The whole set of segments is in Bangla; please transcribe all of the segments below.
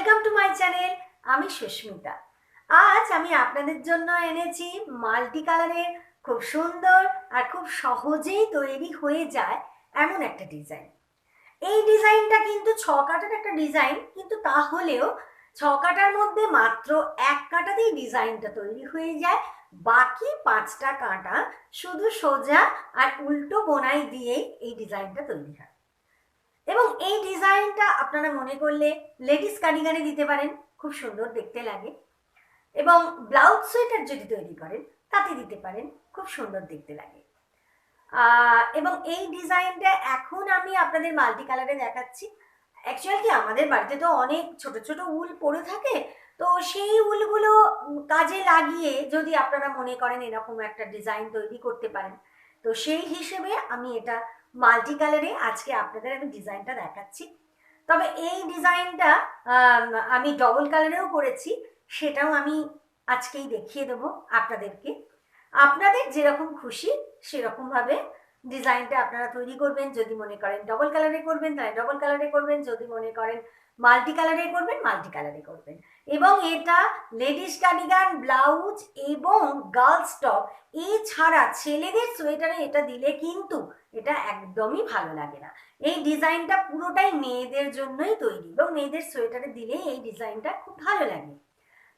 ওয়েলকাম টু মাই চ্যানেল আমি সুস্মিতা। আজ আমি আপনাদের জন্য এনেছি মাল্টি কালারের খুব সুন্দর আর খুব সহজেই তৈরি হয়ে যায় এমন একটা ডিজাইন। এই ডিজাইনটা কিন্তু ছ কাটার একটা ডিজাইন, কিন্তু তাহলেও ছ কাটার মধ্যে মাত্র এক কাটাতেই ডিজাইনটা তৈরি হয়ে যায়। বাকি পাঁচটা কাঁটা শুধু সোজা আর উল্টো বোনাই দিয়েই এই ডিজাইনটা তৈরি হয়। এবং এই ডিজাইনটা আপনারা মনে করলে লেডিস কার্ডিগানে দিতে পারেন, খুব সুন্দর দেখতে লাগে। এবং ব্লাউজ সোয়েটার যদি তৈরি করেন, তাতে দিতে পারেন, খুব সুন্দর দেখতে লাগে। এবং এই ডিজাইনটা এখন আমি আপনাদের মাল্টি কালারে দেখাচ্ছি। অ্যাকচুয়ালি কি, আমাদের বাড়িতে তো অনেক ছোট ছোট উল পড়ে থাকে, তো সেই উলগুলো কাজে লাগিয়ে যদি আপনারা মনে করেন এরকম একটা ডিজাইন তৈরি করতে পারেন, তো সেই হিসেবে আমি এটা মাল্টি কালারে আজকে আপনাদের আমি ডিজাইনটা দেখাচ্ছি। তবে এই ডিজাইনটা আমি ডবল কালারেও করেছি, সেটাও আমি আজকেই দেখিয়ে দেবো আপনাদেরকে। আপনাদের যেরকম খুশি সেরকমভাবে ডিজাইনটা আপনারা তৈরি করবেন। যদি মনে করেন ডবল কালারে করবেন, তাহলে ডবল কালারে করবেন। যদি মনে করেন মাল্টি কালারে করবেন মাল্টি কালারে করবেন। এবং এটা লেডিস কার্ডিগান, ব্লাউজ এবং গার্লস টপ। এছাড়া ছেলেদের সোয়েটারে এটা দিলে কিন্তু এটা একদমই ভালো লাগে না। এই ডিজাইনটা পুরোটাই মেয়েদের জন্যই তৈরি এবং মেয়েদের সোয়েটারে দিলেই এই ডিজাইনটা খুব ভালো লাগে।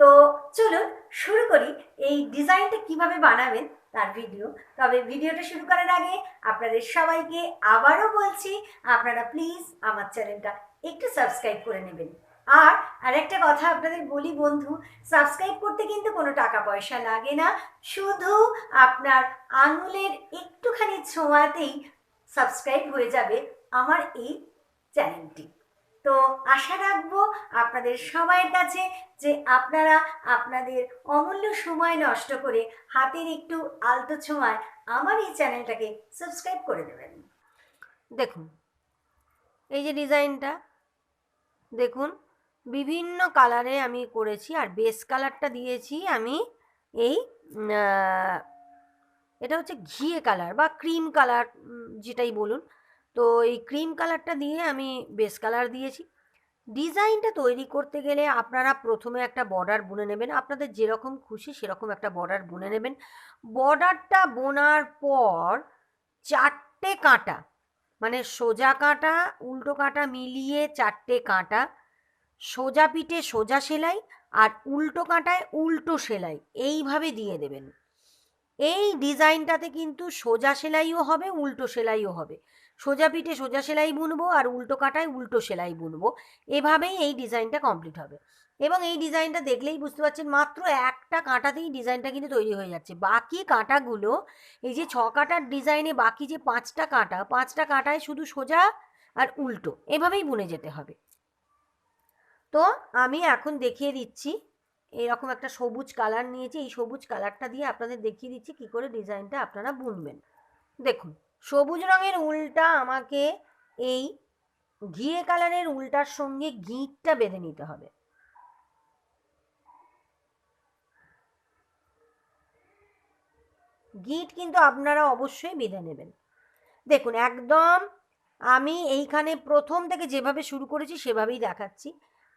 তো চলুন শুরু করি। এই ডিজাইনটা কীভাবে বানাবেন তার ভিডিও। তবে ভিডিওটা শুরু করার আগে আপনাদের সবাইকে আবারও বলছি, আপনারা প্লিজ আমার চ্যানেলটা একটু সাবস্ক্রাইব করে নেবেন। আর আরেকটা কথা আপনাদের বলি বন্ধু সাবস্ক্রাইব করতে কিন্তু কোনো টাকা পয়সা লাগে না। শুধু আপনার আঙুলের একটুখানি ছোঁয়াতেই সাবস্ক্রাইব হয়ে যাবে আমার এই চ্যানেলটি তো আশা রাখব আপনাদের সবাইয়ের কাছে যে আপনারা আপনাদের অমূল্য সময় নষ্ট করে হাতের একটু আলতো ছোঁয়ায় আমার এই চ্যানেলটাকে সাবস্ক্রাইব করে দেবেন। দেখুন, এই যে ডিজাইনটা দেখুন, বিভিন্ন কালারে আমি করেছি আর বেস কালারটা দিয়েছি আমি এই এটা হচ্ছে ঘিয়ে কালার বা ক্রিম কালার যেটাই বলুন। তো এই ক্রিম কালারটা দিয়ে আমি বেস কালার দিয়েছি। ডিজাইনটা তৈরি করতে গেলে আপনারা প্রথমে একটা বর্ডার বুনে নেবেন। আপনাদের যেরকম খুশি সেরকম একটা বর্ডার বুনে নেবেন। বর্ডারটা বোনার পর চারটে কাঁটা মানে সোজা কাঁটা, উল্টো কাঁটা মিলিয়ে চারটে কাঁটা, সোজা পিঠে সোজা সেলাই আর উল্টো কাঁটায় উল্টো সেলাই, এইভাবে দিয়ে দেবেন। এই ডিজাইনটাতে কিন্তু সোজা সেলাইও হবে, উল্টো সেলাইও হবে। সোজা পিঠে সোজা সেলাই বুনবো আর উল্টো কাঁটায় উল্টো সেলাই বুনবো। এভাবেই এই ডিজাইনটা কমপ্লিট হবে। এবং এই ডিজাইনটা দেখলেই বুঝতে পারছেন, মাত্র একটা কাঁটাতেই ডিজাইনটা কিন্তু তৈরি হয়ে যাচ্ছে। বাকি কাঁটাগুলো, এই যে ছ কাঁটার ডিজাইনে বাকি যে পাঁচটা কাঁটা, পাঁচটা কাঁটায় শুধু সোজা আর উল্টো, এভাবেই বুনে যেতে হবে। তো আমি এখন দেখিয়ে দিচ্ছি, এরকম একটা সবুজ কালার নিয়েছি। এই সবুজ কালারটা দিয়ে আপনাদের দেখিয়ে দিচ্ছি কি করে ডিজাইনটা আপনারা বুনবেন। দেখুন। সবুজ রঙের উলটা আমাকে এই ঘিয়ে কালারের উলটার সঙ্গে গিঁটটা বেঁধে নিতে হবে। গিট কিন্তু আপনারা অবশ্যই বেঁধে নেবেন। দেখুন, একদম আমি এইখানে প্রথম থেকে যেভাবে শুরু করেছি সেভাবেই দেখাচ্ছি।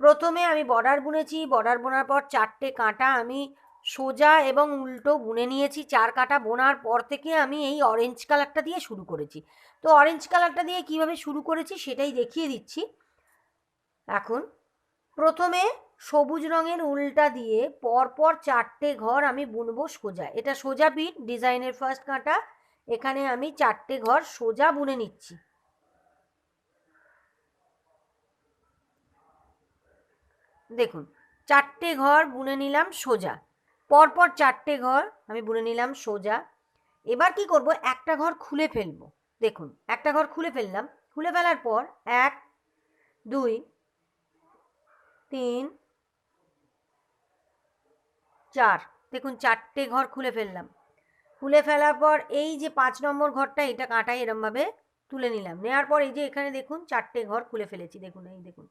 প্রথমে আমি বর্ডার বুনেছি, বর্ডার বোনার পর চারটে কাঁটা আমি সোজা এবং উল্টো বুনে নিয়েছি, চার কাঁটা বোনার পর থেকে আমি এই অরেঞ্জ কালারটা দিয়ে শুরু করেছি। তো অরেঞ্জ কালারটা দিয়ে কীভাবে শুরু করেছি সেটাই দেখিয়ে দিচ্ছি। এখন প্রথমে সবুজ রঙের উলটা দিয়ে পরপর চারটে ঘর আমি বুনবো সোজা। এটা সোজা পিঠ, ডিজাইনের ফার্স্ট কাঁটা। এখানে আমি চারটে ঘর সোজা বুনে নিচ্ছি। দেখুন, চারটে ঘর বুনে নিলাম সোজা। পরপর চারটে ঘর আমি বুনে নিলাম সোজা। এবার কি করব? একটা ঘর খুলে ফেলব। দেখুন, একটা ঘর খুলে ফেললাম। খুলে ফেলার পর এক, দুই, তিন, চার। দেখুন, চারটে ঘর খুলে ফেললাম। খুলে ফেলার পর এই যে পাঁচ নম্বর ঘরটা, এটা কাঁটাই এরমভাবে তুলে নিলাম। নেওয়ার পর এই যে এখানে দেখুন, চারটে ঘর খুলে ফেলেছি। দেখুন, এই দেখুন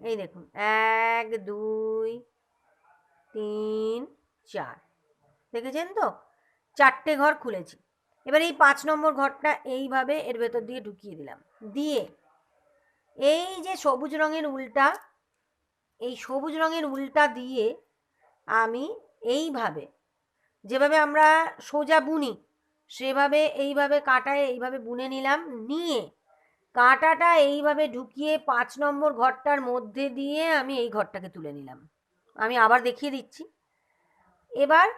এই দেখুন। এক, দুই তিন, চার। দেখেছেন তো? চারটে ঘর খুলেছি। এবার এই পাঁচ নম্বর ঘরটা এইভাবে এর ভেতর দিয়ে ঢুকিয়ে দিলাম। দিয়ে এই যে সবুজ রঙের উলটা, এই সবুজ রঙের উল্টা দিয়ে আমি এইভাবে, যেভাবে আমরা সোজা বুনি, সেভাবে, এইভাবে কাটায় এইভাবে বুনে নিলাম। নিয়ে কাঁটাটা এইভাবে ঢুকিয়ে পাঁচ নম্বর ঘরটার মধ্যে দিয়ে আমি এই ঘরটাকে তুলে নিলাম। আমি আবার দেখিয়ে দিচ্ছি। এবার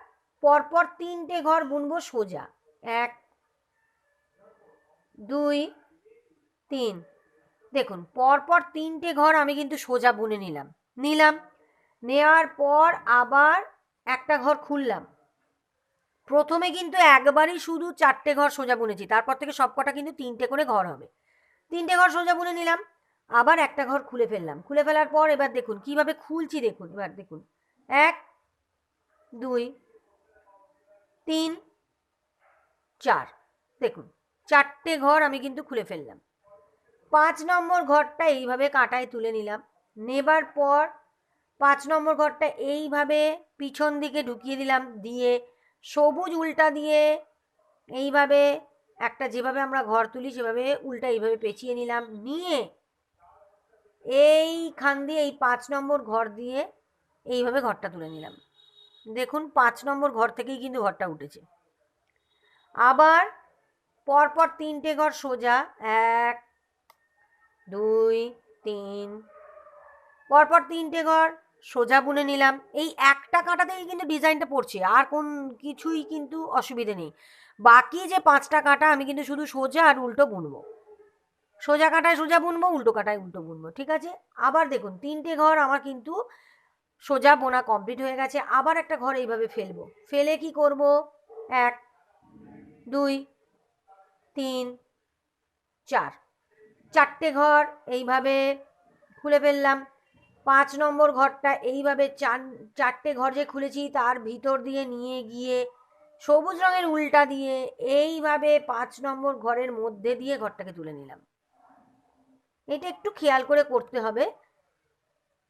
পরপর তিনটে ঘর বুনবো সোজা। এক, দুই, তিন। দেখুন, পরপর তিনটে ঘর আমি কিন্তু সোজা বুনে নিলাম। নিলাম, নেওয়ার পর আবার একটা ঘর খুললাম। প্রথমে কিন্তু একবারই শুধু চারটে ঘর সোজা বুনেছি, তারপর থেকে সব কটা কিন্তু তিনটে করে ঘর হবে। তিনটে ঘর সোজা বুনে নিলাম আবার একটা ঘর খুলে ফেললাম। খুলে ফেলার পর এবার দেখুন, কীভাবে খুলছি দেখুন, এবার দেখুন। এক, দুই, তিন, চার। দেখুন, চারটে ঘর আমি কিন্তু খুলে ফেললাম। পাঁচ নম্বর ঘরটা এইভাবে কাঁটায় তুলে নিলাম। নেবার পর পাঁচ নম্বর ঘরটা এইভাবে পিছন দিকে ঢুকিয়ে দিলাম। দিয়ে সবুজ উল্টা দিয়ে এইভাবে একটা যেভাবে আমরা ঘর তুলি, সেভাবে উল্টা এইভাবে পেঁচিয়ে নিলাম। নিয়ে এইখান দিয়ে এই পাঁচ নম্বর ঘর দিয়ে এইভাবে ঘরটা তুলে নিলাম। দেখুন, পাঁচ নম্বর ঘর থেকেই কিন্তু ঘরটা উঠেছে। আবার পরপর তিনটে ঘর সোজা, এক, দুই, তিন, পরপর তিনটে ঘর সোজা বুনে নিলাম। এই একটা কাঁটাতেই কিন্তু ডিজাইনটা পড়ছে, আর কোন কিছুই কিন্তু অসুবিধে নেই। বাকি যে পাঁচটা কাঁটা, আমি কিন্তু শুধু সোজা আর উল্টো বুনবো। সোজা কাঁটায় সোজা বুনবো, উল্টো কাঁটায় উল্টো বুনবো, ঠিক আছে? আবার দেখুন, তিনটে ঘর আমার কিন্তু সোজা বোনা কমপ্লিট হয়ে গেছে। আবার একটা ঘর এইভাবে ফেলব। ফেলে কি করব? এক, দুই, তিন, চার। চারটে ঘর এইভাবে খুলে ফেললাম। পাঁচ নম্বর ঘরটা এইভাবে চার, চারটে ঘর যে খুলেছি তার ভিতর দিয়ে নিয়ে গিয়ে সবুজ রঙের উল্টা দিয়ে এইভাবে পাঁচ নম্বর ঘরের মধ্যে দিয়ে ঘরটাকে তুলে নিলাম। এটা একটু খেয়াল করে করতে হবে।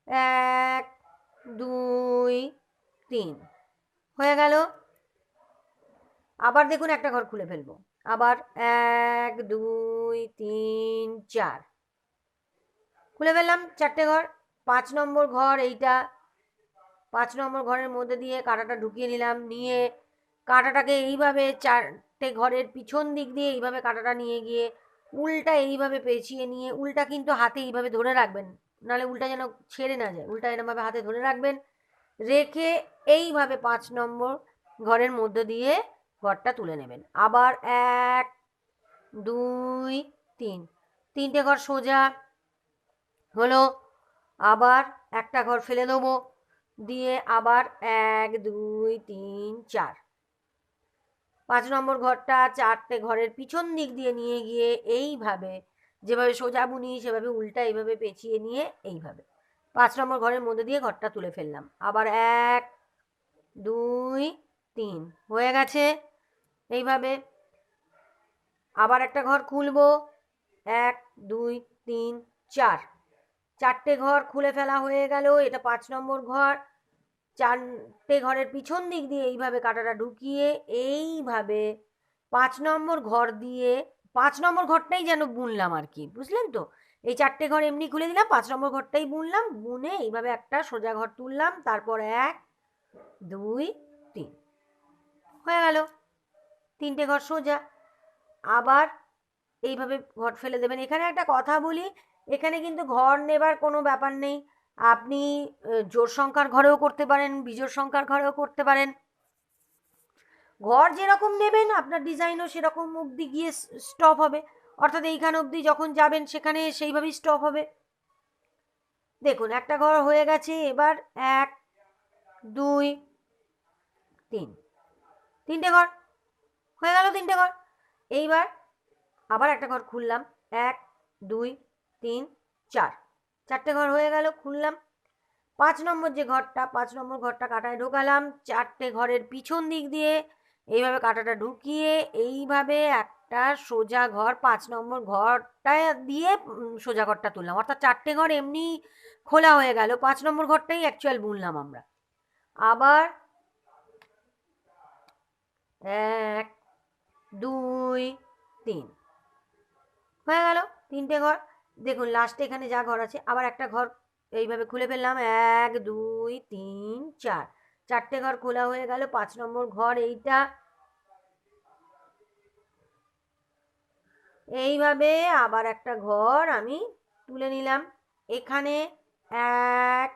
এক, দুই, তিন। হয়ে গেল। আবার দেখুন একটা ঘর খুলে ফেলব। আবার এক, দুই, তিন, চার। খুলে ফেললাম চারটে ঘর। পাঁচ নম্বর ঘর এইটা। পাঁচ নম্বর ঘরের মধ্যে দিয়ে কাঁটাটা ঢুকিয়ে নিলাম। নিয়ে কাঁটাটাকে এইভাবে চারটে ঘরের পিছন দিক দিয়ে এইভাবে কাঁটাটা নিয়ে গিয়ে উল্টা এইভাবে পেঁচিয়ে নিয়ে, উল্টা কিন্তু হাতে এইভাবে ধরে রাখবেন। নাহলে উল্টা যেন ছেড়ে না যায়। উল্টা এরমভাবে হাতে ধরে রাখবেন। রেখে এইভাবে পাঁচ নম্বর ঘরের মধ্যে দিয়ে ঘরটা তুলে নেবেন। আবার এক, দুই, তিন। তিনটে ঘর সোজা হলো। আবার একটা ঘর ফেলে দেবো। দিয়ে আবার এক, দুই, তিন, চার। পাঁচ নম্বর ঘরটা চারটে ঘরের পিছন দিক দিয়ে নিয়ে গিয়ে এইভাবে, যেভাবে সোজা বুনি, সেভাবে উল্টা এইভাবে পেঁচিয়ে নিয়ে এইভাবে। পাঁচ নম্বর ঘরের মধ্যে দিয়ে ঘরটা তুলে ফেললাম। আবার এক, দুই, তিন, হয়ে গেছে। এইভাবে আবার একটা ঘর খুলবো। এক, দুই, তিন, চার। চারটে ঘর খুলে ফেলা হয়ে গেল। এটা পাঁচ নম্বর ঘর। চারটে ঘরের পিছন দিক দিয়ে এইভাবে কাঁটাটা ঢুকিয়ে এইভাবে পাঁচ নম্বর ঘর দিয়ে, পাঁচ নম্বর ঘরটাই যেন বুনলাম আর কি, বুঝলেন তো? এই চারটে ঘর এমনি খুলে দিলাম, পাঁচ নম্বর ঘরটাই বুনলাম, বুনে এইভাবে একটা সোজা ঘর তুললাম, তারপর এক, দুই, তিন। হয়ে গেল। তিনটে ঘর সোজা। আবার এইভাবে ঘর ফেলে দেবেন। এখানে একটা কথা বলি, এখানে কিন্তু ঘর নেবার কোনো ব্যাপার নেই। আপনি জোড় সংখ্যার ঘরেও করতে পারেন বিজোড় সংখ্যার ঘরেও করতে পারেন। ঘর যেরকম নেবেন, আপনার ডিজাইনও সেরকম অবধি গিয়ে স্টপ হবে। অর্থাৎ এইখানে অবধি যখন যাবেন, সেখানে সেইভাবেই স্টপ হবে। দেখুন, একটা ঘর হয়ে গেছে, এবার এক, দুই, তিন। তিনটে ঘর। হয়ে গেল তিনটে ঘর। এইবার আবার একটা ঘর খুললাম। এক, দুই, তিন, চার। চারটে ঘর হয়ে গেল, খুললাম। পাঁচ নম্বর যে ঘরটা, পাঁচ নম্বর ঘরটা কাটায় ঢোকালাম। চারটে ঘরের পিছন দিক দিয়ে এইভাবে কাঁটাটা ঢুকিয়ে এইভাবে একটা সোজা ঘর, পাঁচ নম্বর ঘরটা দিয়ে সোজা ঘরটা তুললাম। অর্থাৎ চারটে ঘর এমনি খোলা হয়ে গেল। পাঁচ নম্বর ঘরটাই অ্যাকচুয়াল বুনলাম আমরা। আবার এক, দুই, তিন। হয়ে গেল তিনটে ঘর। দেখুন লাস্টে এখানে যা ঘর আছে, আবার একটা ঘর এইভাবে খুলে ফেললাম। এক, দুই, তিন, চার। চারটে ঘর খোলা হয়ে গেল, পাঁচ নম্বর ঘর এইটা। এইভাবে আবার একটা ঘর আমি তুলে নিলাম। এখানে এক,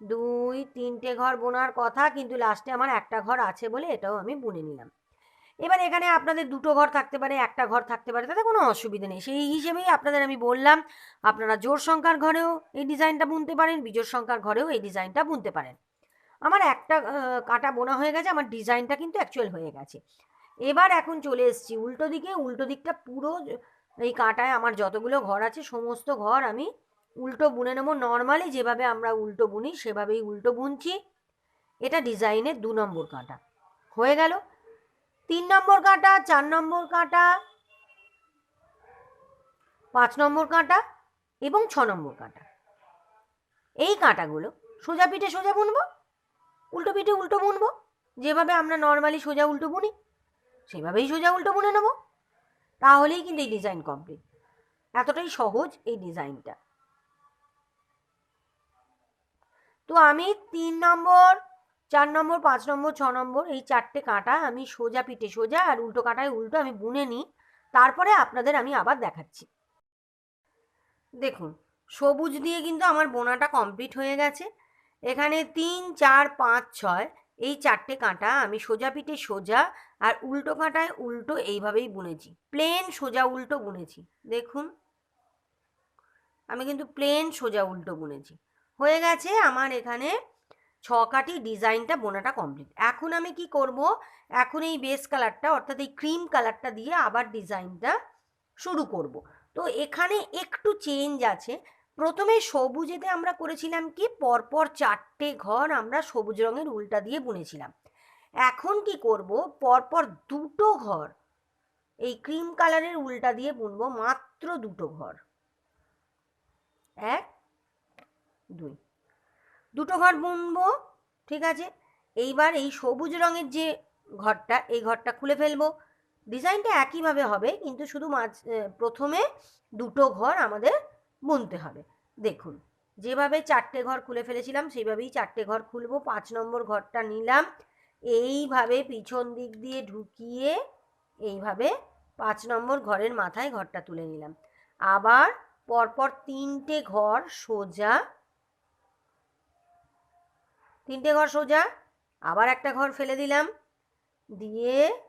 দুই, তিনটে ঘর বোনার কথা, কিন্তু লাস্টে আমার একটা ঘর আছে বলে এটাও আমি বুনে নিলাম। এবার এখানে আপনাদের দুটো ঘর থাকতে পারে, একটা ঘর থাকতে পারে, তাতে কোনো অসুবিধা নেই। সেই হিসেবেই আপনাদের আমি বললাম, আপনারা জোর সংখ্যার ঘরেও এই ডিজাইনটা বুনতে পারেন বিজোর সংখ্যার ঘরেও এই ডিজাইনটা বুনতে পারেন। আমার একটা কাটা বোনা হয়ে গেছে, আমার ডিজাইনটা কিন্তু অ্যাকচুয়াল হয়ে গেছে। এবার এখন চলে এসেছি, উল্টো দিকে, উল্টো দিকটা পুরো এই কাঁটায় আমার যতগুলো ঘর আছে, সমস্ত ঘর আমি উল্টো বুনে নেব। নর্মালি যেভাবে আমরা উল্টো বুনি, সেভাবেই উল্টো বুনছি। এটা ডিজাইনের দু নম্বর কাঁটা। হয়ে গেল। তিন নম্বর কাঁটা, চার নম্বর কাঁটা, পাঁচ নম্বর কাঁটা এবং ছ নম্বর কাঁটা। এই কাঁটাগুলো সোজা পিঠে সোজা বুনবো, উল্টো পিঠে উল্টো বুনবো, যেভাবে আমরা নর্মালি সোজা উল্টো বুনি, সেভাবেই সোজা উল্টো বুনে নেব। তাহলেই কিন্তু এই ডিজাইন কমপ্লিট এতটাই সহজ এই ডিজাইনটা তো আমি তিন নম্বর চার নম্বর, পাঁচ নম্বর, ছ নম্বর এই চারটে কাঁটা আমি সোজা পিঠে সোজা আর উল্টো কাঁটায় উল্টো আমি বুনে নিই। তারপরে আপনাদের আমি আবার দেখাচ্ছি। দেখুন, সবুজ দিয়ে কিন্তু আমার বোনাটা কমপ্লিট হয়ে গেছে। এখানে তিন, চার, পাঁচ, ছয় এই চারটে কাঁটা আমি সোজা পিঠে সোজা আর উল্টো কাঁটায় উল্টো এইভাবেই বুনেছি। প্লেন সোজা উল্টো বুনেছি। দেখুন, আমি কিন্তু প্লেন সোজা উল্টো বুনেছি। হয়ে গেছে আমার এখানে ছ কাটি ডিজাইনটা বোনাটা কমপ্লিট। এখন আমি কি করব? এখন এই বেস কালারটা অর্থাৎ এই ক্রিম কালারটা দিয়ে আবার ডিজাইনটা শুরু করব। তো এখানে একটু চেঞ্জ আছে। প্রথমে সবুজেতে আমরা করেছিলাম কি? পরপর চারটে ঘর আমরা সবুজ রঙের উল্টা দিয়ে বুনেছিলাম। এখন কি করব? পরপর দুটো ঘর এই ক্রিম কালারের উল্টা দিয়ে বুনবো, মাত্র দুটো ঘর। এক, দুই। দুটো ঘর বুনবো, ঠিক আছে? এইবার এই সবুজ রঙের যে ঘরটা, এই ঘরটা খুলে ফেলব। ডিজাইনটা একইভাবে হবে, কিন্তু শুধু মাঝ প্রথমে দুটো ঘর আমাদের বুনতে হবে। দেখুন, যেভাবে চারটে ঘর খুলে ফেলেছিলাম, সেইভাবেই চারটে ঘর খুলবো। পাঁচ নম্বর ঘরটা নিলাম। এইভাবে পিছন দিক দিয়ে ঢুকিয়ে এইভাবে পাঁচ নম্বর ঘরের মাথায় ঘরটা তুলে নিলাম। আবার পরপর তিনটে ঘর সোজা তিনটে ঘর সোজা, আবার একটা ঘর ফেলে দিলাম। দিয়ে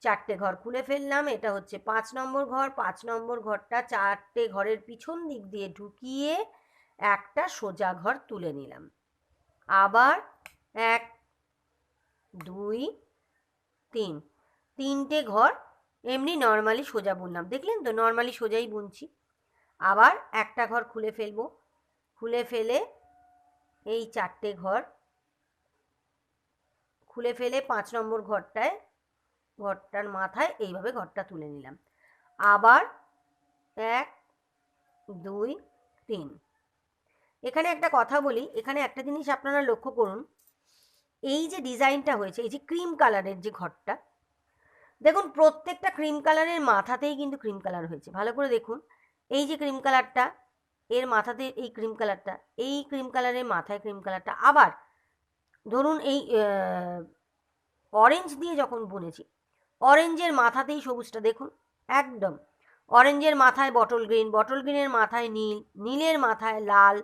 চারটে ঘর খুলে ফেললাম। এটা হচ্ছে পাঁচ নম্বর ঘর। পাঁচ নম্বর ঘরটা চারটে ঘরের পিছন দিক দিয়ে ঢুকিয়ে একটা সোজা ঘর তুলে নিলাম। আবার এক, দুই, তিন। তিনটে ঘর এমনি নর্মালি সোজা বুনলাম। দেখলেন তো, নর্মালি সোজাই বুনছি। আবার একটা ঘর খুলে ফেলব। খুলে ফেলে এই চারটে ঘর। খুলে ফেলে পাঁচ নম্বর ঘরটায়, ঘরটার মাথায় এইভাবে ঘরটা তুলে নিলাম। আবার এক, দুই, তিন। এখানে একটা কথা বলি, এখানে একটা জিনিস আপনারা লক্ষ্য করুন। এই যে ডিজাইনটা হয়েছে, এই যে ক্রিম কালারের যে ঘরটা, দেখুন প্রত্যেকটা ক্রিম কালারের মাথাতেই কিন্তু ক্রিম কালার হয়েছে। ভালো করে দেখুন, এই যে ক্রিম কালারটা এর মাথাতে এই ক্রিম কালারটা এই ক্রিম কালারের মাথায় ক্রিম কালারটা আবার ধরুন এই অরেঞ্জ দিয়ে যখন বুনেছি অরেঞ্জের মাথাতেই সবুজটা দেখুন, একদম। অরেঞ্জের মাথায় বটল গ্রিন বটল গ্রিনের মাথায় নীল, নীলের মাথায় লাল,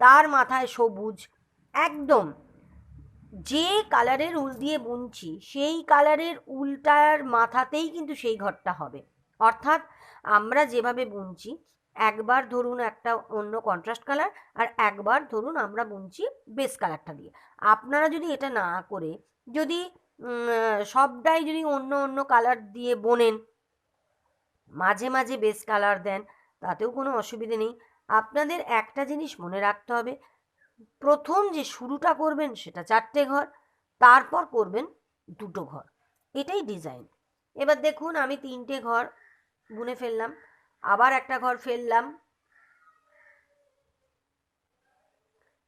তার মাথায় সবুজ, একদম। যে কালারের উল দিয়ে বুনছি, সেই কালারের উলটার মাথাতেই কিন্তু সেই ঘরটা হবে। অর্থাৎ আমরা যেভাবে বুনছি একবার ধরুন একটা অন্য কন্ট্রাস্ট কালার আর একবার ধরুন আমরা বুনছি বেস কালারটা দিয়ে। আপনারা যদি এটা না করে, যদি সবটাই যদি অন্য অন্য কালার দিয়ে বোনেন, মাঝে মাঝে বেস কালার দেন, তাতেও কোনো অসুবিধে নেই। আপনাদের একটা জিনিস মনে রাখতে হবে, প্রথম যে শুরুটা করবেন সেটা চারটে ঘর, তারপর করবেন দুটো ঘর। এটাই ডিজাইন এবার দেখুন আমি তিনটে ঘর বুনে ফেললাম। আবার একটা ঘর ফেললাম।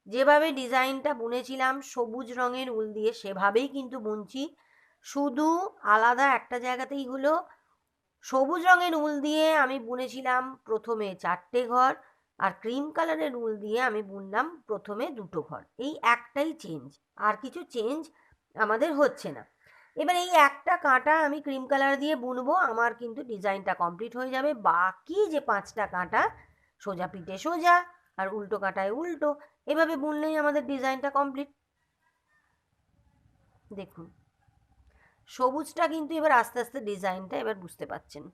যেভাবে ডিজাইনটা বুনেছিলাম, সবুজ রঙের উল দিয়ে সেভাবেই কিন্তু বুনছি। শুধু আলাদা একটা জায়গাতেই হলো। সবুজ রঙের উল দিয়ে আমি বুনেছিলাম প্রথমে চারটে ঘর আর ক্রিম কালারের উল দিয়ে আমি বুনলাম প্রথমে দুটো ঘর। এই একটাই চেঞ্জ আর কিছু চেঞ্জ আমাদের হচ্ছে না। এবার এই একটা কাঁটা আমি ক্রিম কালার দিয়ে বুনবো, আমার কিন্তু ডিজাইনটা কমপ্লিট হয়ে যাবে। বাকি যে পাঁচটা কাঁটা, সোজা পিঠে সোজা আর উল্টো কাঁটায় উল্টো, এভাবে বুনলেই আমাদের ডিজাইনটা কমপ্লিট। দেখুন, সবুজটা কিন্তু এবার আস্তে আস্তে ডিজাইনটা এবার বুঝতে পাচ্ছেন,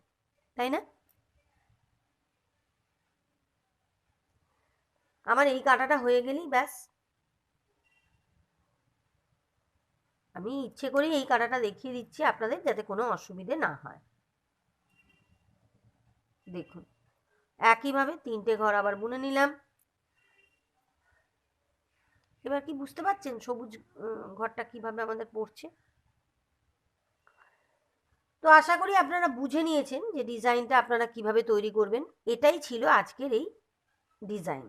তাই না? আমার এই কাঁটাটা হয়ে গেলেই ব্যাস। আমি ইচ্ছে করেই এই কাঁটাটা দেখিয়ে দিচ্ছি আপনাদের যাতে কোনো অসুবিধে না হয়। দেখুন, একইভাবে তিনটে ঘর আবার বুনে নিলাম। এবার কি বুঝতে পারছেন সবুজ ঘরটা কীভাবে আমাদের পড়ছে? তো আশা করি আপনারা বুঝে নিয়েছেন যে ডিজাইনটা আপনারা কীভাবে তৈরি করবেন। এটাই ছিল আজকের এই ডিজাইন।